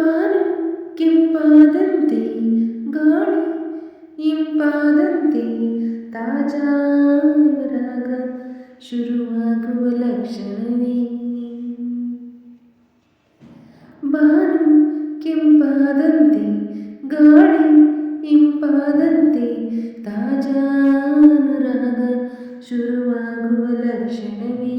ಬಾನು ಕೆಂಪಾದಂತೆ ಗಾಳಿ ಇಂಪಾದಂತೆ ತಾಜಾನುರಾಗ ಶುರುವಾಗುವ ಲಕ್ಷಣವೇ ಬಾನು ಕೆಂಪಾದಂತೆ ಗಾಳಿ ಇಂಪಾದಂತೆ ತಾಜಾನುರಾಗ ಶುರುವಾಗುವ ಲಕ್ಷಣವೇ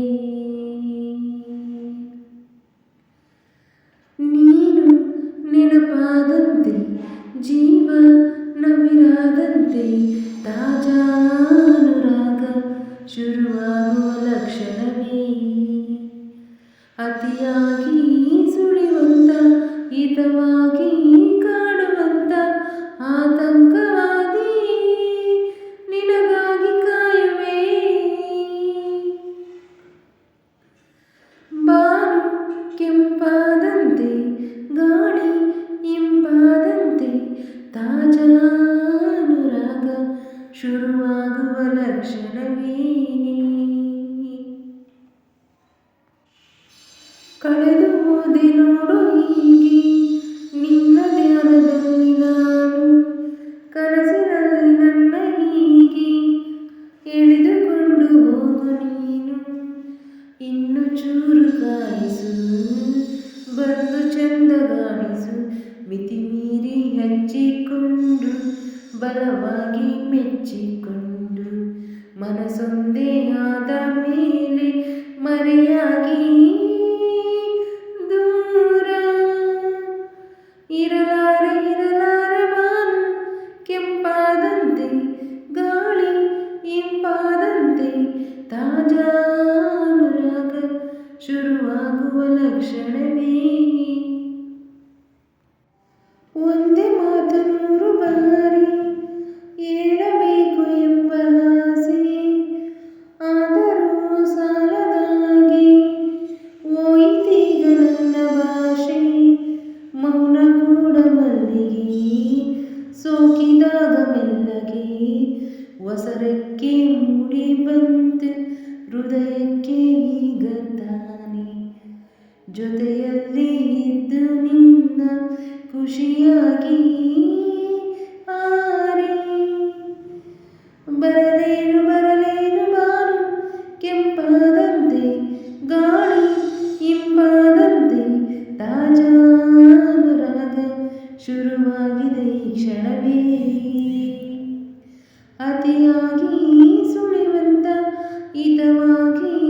ಶುರುವಾಗುವ ಲಕ್ಷಣವೇ ಅತಿಯಾಗಿ ಸುಳಿವಂತ ಹಿತವಾಗಿ ಕಾಡುವಂತ ಆತಂಕವಾದಿ ನಿನಗಾಗಿ ಕಾಯುವೆ. ಬಾನು ಕೆಂಪಾದಂತೆ ಗಾಳಿ ಇಂಪಾದಂತೆ ತಾಜಾನುರಾಗ ಶುರುವಾಗುವ ಲಕ್ಷಣವೇ ಕಳೆದು ಹೋದೆ ನೋಡು ಹೀಗೆ ನಿನ್ನ ಧ್ಯಾನದಲ್ಲಿ ನಾನು ಕನಸಿನಲ್ಲಿ ನನ್ನ ಹೀಗೆ ಎಳೆದುಕೊಂಡು ಹೋಗು ನೀನು. ಇನ್ನು ಚೂರು ಕಾಯಿಸು, ಬಂದು ಚಂದ ಗಾಣಿಸು ಮಿತಿ ಮೀರಿ ಹಚ್ಚಿಕೊಂಡು, ಬಲವಾಗಿ ಮೆಚ್ಚಿಕೊಂಡು. ಮನಸೊಂದೇ ಆದ ಮೇಲೆ ಮರೆಯಾಗಿ ದೂರ ಇರಲಾರೆ ಇರಲಾರೆ ಬಾನು ಕೆಂಪಾದಂತೆ ಗಾಳಿ ಇಂಪಾದಂತೆ ತಾಜಾನುರಾಗ ಶುರುವಾಗುವ ಲಕ್ಷಣವೇ ಒಂದೇ ಮಾತು ನೂರು ಬಾರಿ ಒಸರಕ್ಕೆ ಮೂಡಿ ಬಂತು ಹೃದಯಕ್ಕೆ ಈಗ ತಾನೆ. ಜೊತೆಯಲ್ಲಿ ಇದ್ದು ನಿನ್ನ ಖುಷಿಯಾಗಿ ಅತಿಯಾಗಿ ಸುಳಿವಂತ ಹಿತವಾಗಿ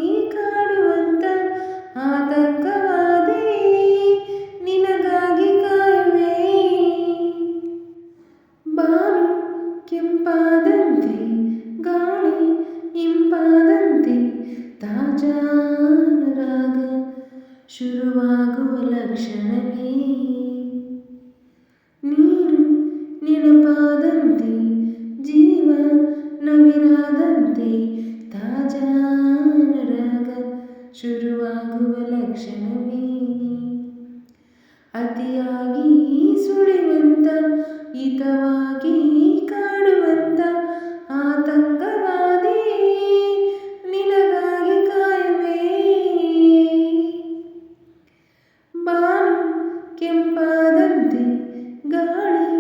ಲಕ್ಷಣವೇ ಅತಿಯಾಗಿ ಸುಳಿವಂತ, ಹಿತವಾಗಿ ಕಾಡುವಂತ ಆತಂಕವಾದಿ ನಿನಗಾಗಿ ಕಾಯುವೆ? ಬಾನು ಕೆಂಪಾದಂತೆ, ಗಾಳಿ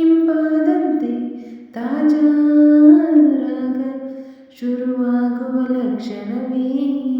ಇಂಪಾದಂತೆ ತಾಜಾನುರಾಗ ಶುರುವಾಗುವ ಲಕ್ಷಣವೇ?